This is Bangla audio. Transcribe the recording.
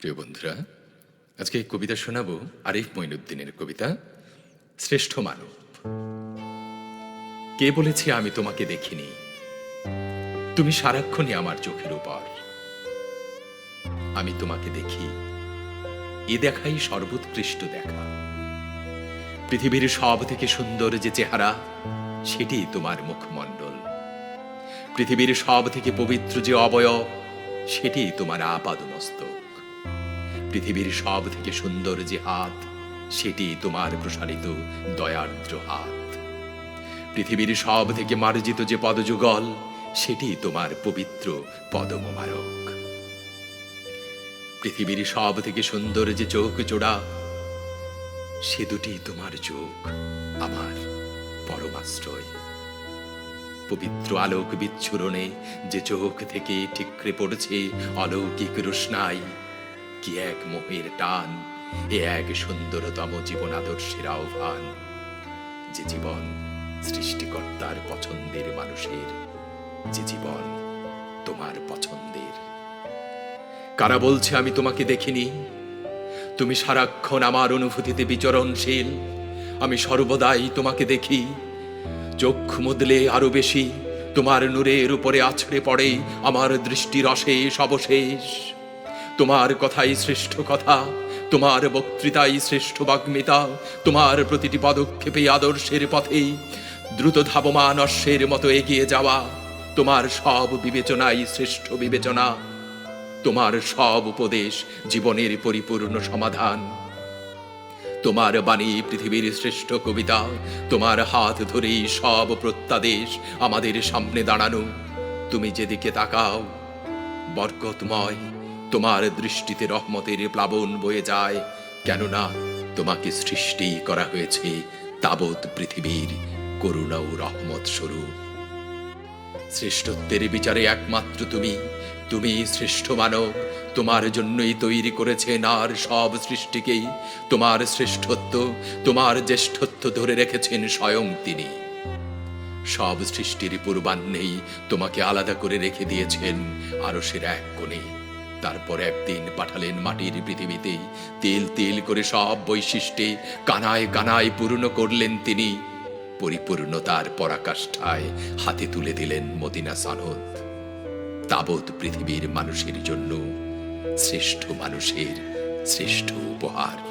প্রিয় বন্ধুরা, আজকে কবিতা শোনাবো আরিফ মঈনুদ্দিনের কবিতা, শ্রেষ্ঠ মানব। কে বলেছে আমি তোমাকে দেখিনি? তুমি সারাক্ষণই আমার চোখের উপর। আমি তোমাকে দেখি, এ দেখাই সর্বোৎকৃষ্ট দেখা। পৃথিবীর সব থেকে সুন্দর যে চেহারা, সেটি তোমার মুখমণ্ডল। পৃথিবীর সব থেকে পবিত্র যে অবয়ব, সেটি তোমার আপাদমস্তক। পৃথিবীর সব থেকে সুন্দর যে হাত সেটি তোমার প্রসারিত দয়ার্দ্র হাত পৃথিবীর সব থেকে মার্জিত যে পদযুগল, সেটি তোমার পবিত্র পদমোবারক। পৃথিবীর সব থেকে সুন্দর যে চোখ জোড়া, সে দুটি তোমার চোখ, আমার পরমাশ্রয় পবিত্র আলোক বিচ্ছুরণে যে চোখ থেকে ঠিকরে পড়ছে অলৌকিক রোশনাই কি এক মোহের টান, এ এক সুন্দরতম জীবন আদর্শের আহ্বান, যে জীবন সৃষ্টিকর্তার পছন্দের মানুষের, যে জীবন তোমার পছন্দের। কারা বলছে, আমি তোমাকে দেখিনি তুমি সারাক্ষণ আমার অনুভূতিতে বিচরণশীল। আমি সর্বদাই তোমাকে দেখি। চোখ মুদলে আরও বেশি তোমার নূরের উপরে আছড়ে পড়ে আমার দৃষ্টির অশেষ অবশেষ। তোমার কথাই শ্রেষ্ঠ কথা, তোমার বক্তৃতাই শ্রেষ্ঠ বাগ্মিতা, তোমার প্রতিটি পদক্ষেপে আদর্শের পথে। দ্রুত ধাবমান অশ্বের মতো এগিয়ে যাওয়া, তোমার সব বিবেচনাই শ্রেষ্ঠ বিবেচনা, তোমার সব উপদেশ জীবনের পরিপূর্ণ সমাধান। তোমার বাণী পৃথিবীর শ্রেষ্ঠ কবিতা, তোমার হাত ধরেই সব প্রত্যাদেশ আমাদের সামনে দাঁড়ানো। তুমি যেদিকে তাকাও, বরকতময়। তোমার দৃষ্টিতে রহমতের প্লাবন বয়ে যায়। কেননা তোমাকে সৃষ্টি করা হয়েছে তাবৎ পৃথিবীর করুণা ও রহমত স্বরূপ। শ্রেষ্ঠত্বের বিচারে একমাত্র তুমি। তুমি শ্রেষ্ঠ মানব। তোমার জন্যই তৈরি করেছেন আর সব সৃষ্টিকেই। তোমার শ্রেষ্ঠত্ব, তোমার জ্যেষ্ঠত্ব ধরে রেখেছেন স্বয়ং তিনি। সব সৃষ্টির পূর্বাহ্নেই তোমাকে আলাদা করে রেখে দিয়েছেন আরও সের এক কোণে। তারপর একদিন পাঠালেন মাটির পৃথিবীতে। তেল তেল করে সব বৈশিষ্ট্যে কানায় কানায় পূর্ণ করলেন তিনি। পরিপূর্ণতার পরাকাষ্ঠায় হাতে তুলে দিলেন মদিনা সনদ। তাবৎ পৃথিবীর মানুষের জন্য শ্রেষ্ঠ মানুষের শ্রেষ্ঠ উপহার।